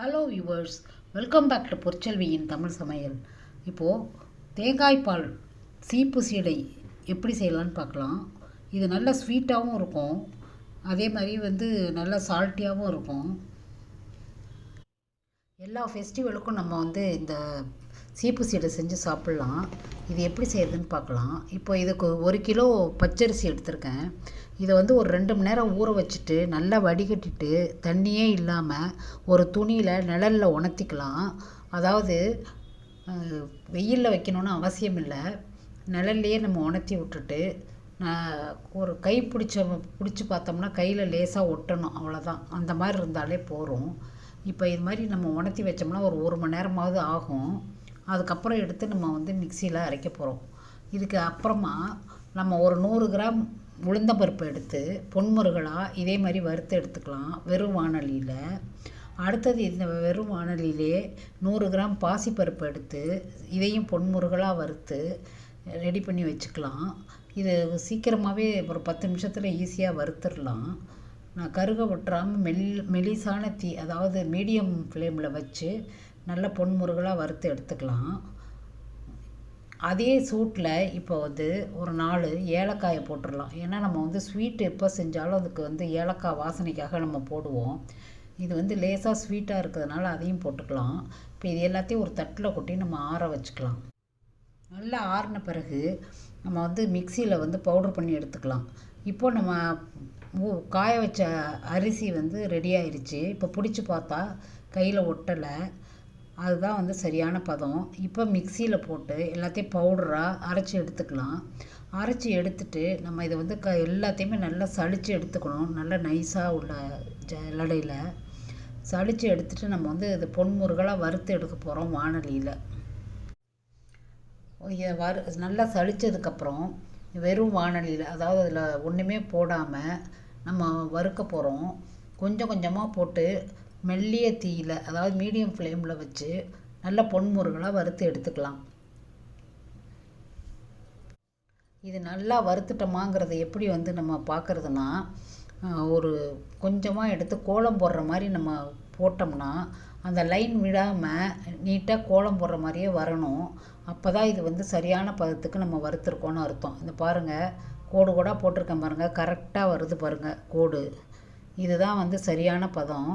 Hello viewers welcome back to பொற்செல்வியின் Tamil சமையல் இப்போது தேங்காய் பால் சீப்பு சீடை எப்படி செய்யலான்னு பார்க்கலாம். இது நல்ல ஸ்வீட்டாகவும் இருக்கும். அதே மாதிரி வந்து நல்ல சால்ட்டியாகவும் இருக்கும். எல்லா ஃபெஸ்டிவலுக்கும் நம்ம வந்து இந்த சீப்பு சீடை செஞ்சு சாப்பிட்லாம். இது எப்படி செய்யறதுன்னு பார்க்கலாம். இப்போ இதுக்கு ஒரு கிலோ பச்சரிசி எடுத்திருக்கேன். இதை வந்து ஒரு ரெண்டு மணி நேரம் ஊற வச்சுட்டு நல்லா வடிகட்டிட்டு தண்ணியே இல்லாமல் ஒரு துணியில் நிழலில் உணர்த்திக்கலாம். அதாவது வெயிலில் வைக்கணும்னு அவசியம் இல்லை. நிழல்லையே நம்ம உணர்த்தி விட்டுட்டு ஒரு கை பிடிச்ச பிடிச்சி பார்த்தோம்னா கையில் லேசாக ஒட்டணும். அவ்வளோதான் அந்த மாதிரி இருந்தாலே போகிறோம் இப்போ இது மாதிரி நம்ம உணர்த்தி வச்சோம்னா ஒரு ஒரு மணி நேரமாவது ஆகும். அதுக்கப்புறம் எடுத்து நம்ம வந்து மிக்சியில் அரைக்க போகிறோம் இதுக்கு அப்புறமா நம்ம ஒரு நூறு கிராம் உளுந்தம்பருப்பு எடுத்து பொன்முருகலாக இதே மாதிரி வறுத்து எடுத்துக்கலாம் வெறும் வானலியில். அடுத்தது இந்த வெறும் வானலியிலே நூறு கிராம் பாசிப்பருப்பு எடுத்து இதையும் பொன்முருகலாக வறுத்து ரெடி பண்ணி வச்சுக்கலாம். இது சீக்கிரமாகவே ஒரு பத்து நிமிஷத்தில் ஈஸியாக வறுத்துடலாம். நான் கருக விட்டுறாமல் மெல் மெலிசான தீ அதாவது மீடியம் ஃப்ளேமில் வச்சு நல்ல பொன்முருகலாக வறுத்து எடுத்துக்கலாம். அதே சூட்டில் இப்போ வந்து ஒரு நாலு ஏலக்காயை போட்டுடலாம் ஏன்னா நம்ம வந்து ஸ்வீட் எப்போ செஞ்சாலும் அதுக்கு வந்து ஏலக்காய் வாசனைக்காக நம்ம போடுவோம். இது வந்து லேசாக ஸ்வீட்டாக இருக்கிறதுனால அதையும் போட்டுக்கலாம். இப்போ இது எல்லாத்தையும் ஒரு தட்டில் கொட்டி நம்ம ஆற வச்சுக்கலாம். நல்லா ஆறின பிறகு நம்ம வந்து மிக்சியில் வந்து பவுடர் பண்ணி எடுத்துக்கலாம். இப்போ நம்ம காய வச்ச அரிசி வந்து ரெடி ஆயிடுச்சு இப்போ பிடிச்சி பார்த்தா கையில் ஒட்டலை. அதுதான் வந்து சரியான பதம். இப்போ மிக்சியில் போட்டு எல்லாத்தையும் பவுடராக அரைச்சி எடுத்துக்கலாம். அரைச்சி எடுத்துட்டு நம்ம இதை வந்து க எல்லாத்தையுமே நல்லா சளிச்சு எடுத்துக்கணும். நல்லா நைஸாக உள்ள ஜல்லடையில் சளிச்சு எடுத்துட்டு நம்ம வந்து இது பொன்முருகலாக வறுத்து எடுக்க போகிறோம் வானலியில். வறு நல்லா சளிச்சதுக்கப்புறம் வெறும் வானலியில் அதாவது அதில் ஒன்றுமே போடாமல் நம்ம வறுக்க போகிறோம் கொஞ்சம் கொஞ்சமாக போட்டு மெல்லிய தீயில் அதாவது மீடியம் ஃப்ளேமில் வச்சு நல்ல பொன்முருகலாக வறுத்து எடுத்துக்கலாம். இது நல்லா வறுத்துட்டோமாங்கிறத எப்படி வந்து நம்ம பார்க்குறதுனா ஒரு கொஞ்சமாக எடுத்து கோலம் போடுற மாதிரி நம்ம போட்டோம்னா அந்த லைன் விடாமல் நீட்டாக கோலம் போடுற மாதிரியே வரணும். அப்போ தான் இது வந்து சரியான பதத்துக்கு நம்ம வறுத்துருக்கோன்னு அர்த்தம். இந்த பாருங்கள் கோடு கூட போட்டிருக்கேன் பாருங்கள் கரெக்டாக வருது பாருங்கள் கோடு. இதுதான் வந்து சரியான பதம்.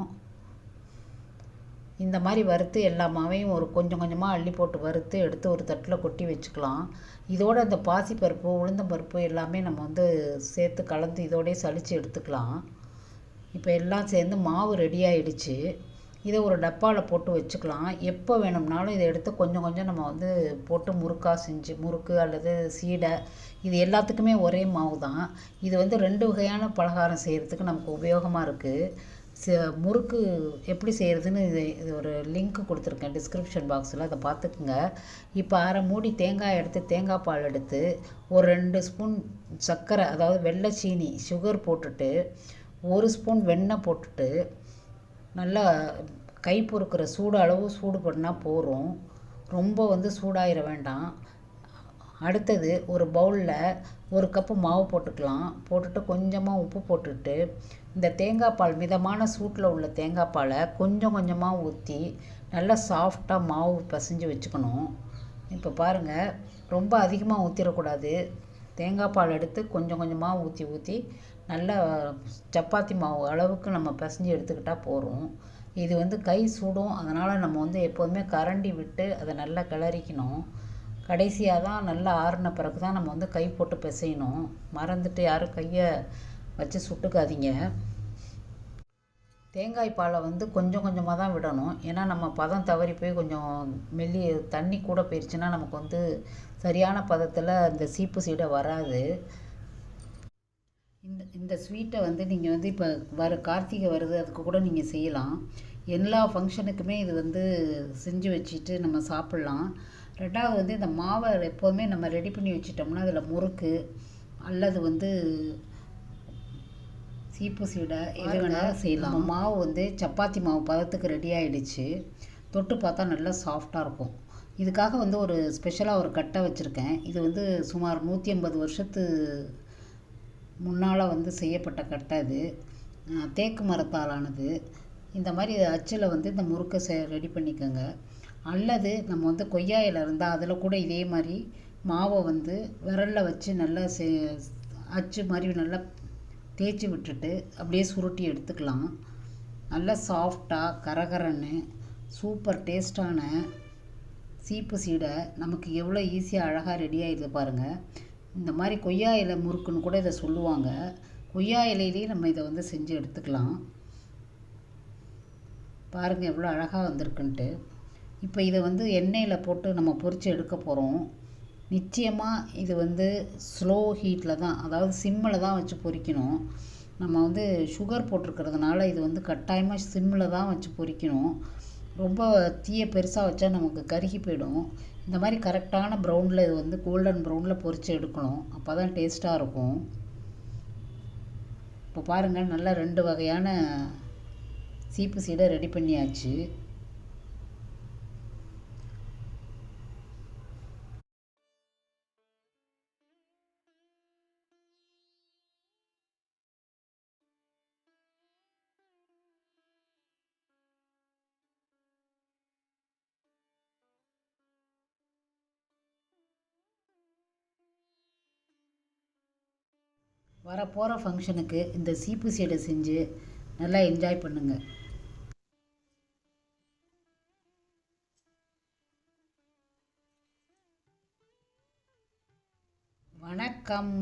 இந்த மாதிரி வறுத்து எல்லா மாவையும் ஒரு கொஞ்சம் கொஞ்சமாக அள்ளி போட்டு வறுத்து எடுத்து ஒரு தட்டில் கொட்டி வச்சுக்கலாம். இதோட அந்த பாசிப்பருப்பு உளுந்தம்பருப்பு எல்லாமே நம்ம வந்து சேர்த்து கலந்து இதோடய சளிச்சு எடுத்துக்கலாம். இப்போ எல்லாம் சேர்ந்து மாவு ரெடி ஆகிடுச்சு இதை ஒரு டப்பாவில் போட்டு வச்சுக்கலாம். எப்போ வேணும்னாலும் இதை எடுத்து கொஞ்சம் கொஞ்சம் நம்ம வந்து போட்டு முறுக்காக செஞ்சு முறுக்கு அல்லது சீடை இது எல்லாத்துக்குமே ஒரே மாவு தான் இது வந்து ரெண்டு வகையான பலகாரம் செய்கிறதுக்கு நமக்கு உபயோகமாக இருக்குது முறுக்கு எப்படி செய்கிறதுன்னு இது இது ஒரு லிங்க் கொடுத்துருக்கேன் டிஸ்கிரிப்ஷன் பாக்ஸில் அதை பார்த்துக்குங்க. இப்போ அரை மூடி தேங்காய் எடுத்து தேங்காய் பால் எடுத்து ஒரு ரெண்டு ஸ்பூன் சர்க்கரை அதாவது வெள்ளை சீனி சுகர் போட்டுட்டு ஒரு ஸ்பூன் வெண்ணெய் போட்டுட்டு நல்லா கை பொறுக்கிற சூடு அளவு சூடு பண்ணால் போகிறோம் ரொம்ப வந்து சூடாயிட வேண்டாம். அடுத்தது ஒரு பவுலில் ஒரு கப்பு மாவு போட்டுக்கலாம். போட்டுட்டு கொஞ்சமாக உப்பு போட்டுட்டு இந்த தேங்காய் பால் மிதமான சூட்டில் உள்ள தேங்காய் பாலை கொஞ்சம் கொஞ்சமாக ஊற்றி நல்லா சாஃப்டாக மாவு பிசைஞ்சு வச்சுக்கணும். இப்போ பாருங்கள் ரொம்ப அதிகமாக ஊற்றிடக்கூடாது தேங்காய் பால் எடுத்து கொஞ்சம் கொஞ்சமாக ஊற்றி ஊற்றி நல்லா சப்பாத்தி மாவு அளவுக்கு நம்ம பிசைஞ்சு எடுத்துக்கிட்டால் போகிறோம் இது வந்து கை சூடும். அதனால் நம்ம வந்து எப்போதுமே கரண்டி விட்டு அதை நல்லா கிளறிக்கணும். கடைசியாக தான் நல்லா ஆறின பிறகு தான் நம்ம வந்து கை போட்டு பிசையணும். மறந்துட்டு யாரும் கையை வச்சு சுட்டுக்காதீங்க. தேங்காய் பாலை வந்து கொஞ்சம் கொஞ்சமாக தான் விடணும். ஏன்னா நம்ம பதம் தவறி போய் கொஞ்சம் மெல்லி தண்ணி கூட போயிடுச்சுன்னா நமக்கு வந்து சரியான பதத்தில் இந்த சீப்பு சீடை வராது. இந்த இந்த ஸ்வீட்டை வந்து நீங்கள் வந்து இப்போ வர கார்த்திகை வருது அதுக்கு கூட நீங்கள் செய்யலாம். எல்லா ஃபங்க்ஷனுக்குமே இது வந்து செஞ்சு வச்சுட்டு நம்ம சாப்பிட்லாம். ரெண்டாவது வந்து இந்த மாவை எப்போதுமே நம்ம ரெடி பண்ணி வச்சிட்டோம்னா அதில் முறுக்கு அல்லது வந்து சீப்பு சீடை எது வேணாலும் செய்யலாம். மாவு வந்து சப்பாத்தி மாவு பதத்துக்கு ரெடி ஆகிடுச்சு தொட்டு பார்த்தா நல்லா சாஃப்டாக இருக்கும். இதுக்காக வந்து ஒரு ஸ்பெஷலாக ஒரு கட்டை வச்சுருக்கேன். இது வந்து சுமார் நூற்றி ஐம்பது வருஷத்து முன்னால் வந்து செய்யப்பட்ட கட்டை இது. தேக்கு மரத்தாலானது. இந்த மாதிரி அச்சில் வந்து இந்த முறுக்கை செ ரெடி பண்ணிக்கோங்க. அல்லது நம்ம வந்து கொய்யா இலை இருந்தால் அதில் கூட இதே மாதிரி மாவை வந்து விரலில் வச்சு நல்லா சே அச்சு மாதிரி நல்லா தேய்ச்சி விட்டுட்டு அப்படியே சுருட்டி எடுத்துக்கலாம். நல்லா சாஃப்டாக கரகரன்னு சூப்பர் டேஸ்டான சீப்பு சீடை நமக்கு எவ்வளோ ஈஸியாக அழகாக ரெடி ஆகிடுது பாருங்கள் இந்த மாதிரி கொய்யா இலை முறுக்குன்னு கூட இதை சொல்லுவாங்க. கொய்யா இலையிலேயே நம்ம இதை வந்து செஞ்சு எடுத்துக்கலாம். பாருங்கள் எவ்வளோ அழகாக வந்திருக்குன்ட்டு. இப்போ இதை வந்து எண்ணெயில் போட்டு நம்ம பொரித்து எடுக்க போகிறோம் நிச்சயமாக இது வந்து ஸ்லோ ஹீட்டில் தான் அதாவது சிம்மில் தான் வச்சு பொரிக்கணும் நம்ம வந்து சுகர் போட்டிருக்கிறதுனால இது வந்து கட்டாயமாக சிம்மில் தான் வச்சு பொரிக்கணும் ரொம்ப தீயை பெருசாக வச்சா நமக்கு கருகி போயிடும். இந்த மாதிரி கரெக்டான ப்ரௌனில் இது வந்து கோல்டன் ப்ரௌனில் பொரித்து எடுக்கணும். அப்போ தான் டேஸ்ட்டாக இருக்கும். இப்போ பாருங்கள் நல்லா ரெண்டு வகையான சீப்பு சீடை ரெடி பண்ணியாச்சு. வரப்போகிற ஃபங்க்ஷனுக்கு இந்த சீப்பு சீடை செஞ்சு நல்லா என்ஜாய் பண்ணுங்கள் வணக்கம்.